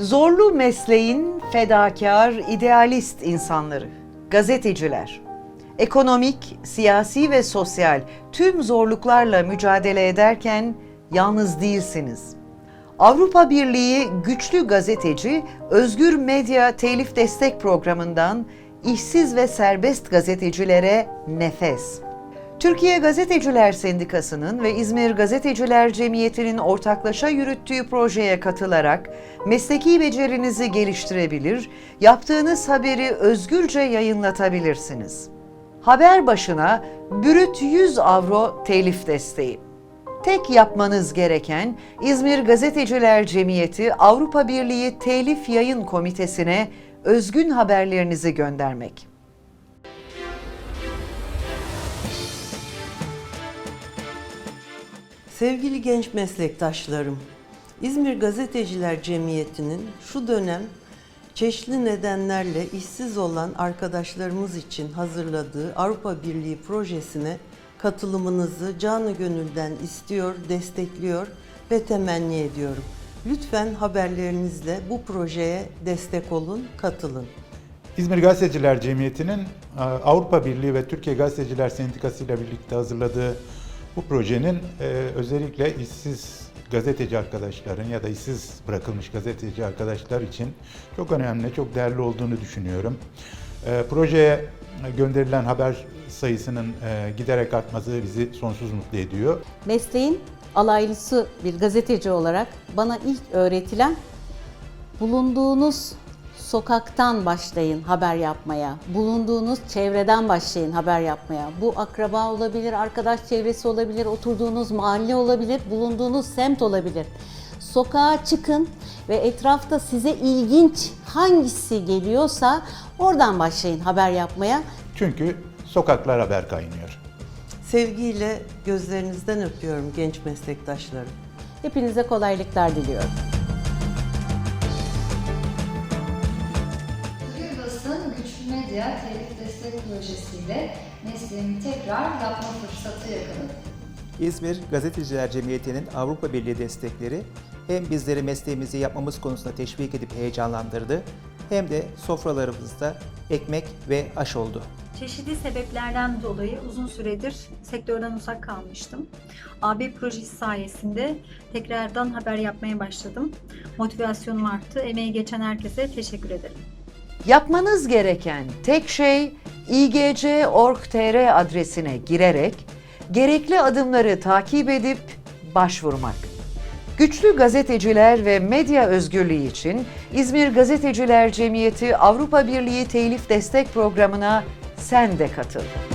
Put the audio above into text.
Zorlu mesleğin fedakar, idealist insanları, gazeteciler. Ekonomik, siyasi ve sosyal tüm zorluklarla mücadele ederken yalnız değilsiniz. Avrupa Birliği Güçlü Gazeteci Özgür Medya Telif Destek Programı'ndan işsiz ve serbest gazetecilere nefes. Türkiye Gazeteciler Sendikası'nın ve İzmir Gazeteciler Cemiyeti'nin ortaklaşa yürüttüğü projeye katılarak mesleki becerinizi geliştirebilir, yaptığınız haberi özgürce yayınlatabilirsiniz. Haber başına bürüt 100 avro telif desteği. Tek yapmanız gereken İzmir Gazeteciler Cemiyeti Avrupa Birliği Telif Yayın Komitesi'ne özgün haberlerinizi göndermek. Sevgili genç meslektaşlarım, İzmir Gazeteciler Cemiyeti'nin şu dönem çeşitli nedenlerle işsiz olan arkadaşlarımız için hazırladığı Avrupa Birliği projesine katılımınızı canı gönülden istiyor, destekliyor ve temenni ediyorum. Lütfen haberlerinizle bu projeye destek olun, katılın. İzmir Gazeteciler Cemiyeti'nin e, Avrupa Birliği ve Türkiye Gazeteciler Sendikası ile birlikte hazırladığı bu projenin e, özellikle işsiz gazeteci arkadaşların ya da işsiz bırakılmış gazeteci arkadaşlar için çok önemli, çok değerli olduğunu düşünüyorum. E, Projeye gönderilen haber sayısının e, giderek artması bizi sonsuz mutlu ediyor. Mesleğin alaylısı bir gazeteci olarak bana ilk öğretilen bulunduğunuz sokaktan başlayın haber yapmaya. Bulunduğunuz çevreden başlayın haber yapmaya. Bu akraba olabilir, arkadaş çevresi olabilir, oturduğunuz mahalle olabilir, bulunduğunuz semt olabilir. Sokağa çıkın ve etrafta size ilginç hangisi geliyorsa oradan başlayın haber yapmaya. Çünkü sokaklar haber kaynıyor. Sevgiyle gözlerinizden öpüyorum genç meslektaşlarım. Hepinize kolaylıklar diliyorum. Medya Telif Destek Projesi'yle mesleğimi tekrar yapma fırsatı yakaladım. İzmir Gazeteciler Cemiyeti'nin Avrupa Birliği destekleri hem bizleri mesleğimizi yapmamız konusunda teşvik edip heyecanlandırdı hem de sofralarımızda ekmek ve aş oldu. Çeşitli sebeplerden dolayı uzun süredir sektörden uzak kalmıştım. AB projesi sayesinde tekrardan haber yapmaya başladım. Motivasyonum arttı. Emeği geçen herkese teşekkür ederim. Yapmanız gereken tek şey igc.org.tr adresine girerek gerekli adımları takip edip başvurmak. Güçlü gazeteciler ve medya özgürlüğü için İzmir Gazeteciler Cemiyeti Avrupa Birliği Telif Destek Programı'na sen de katıl.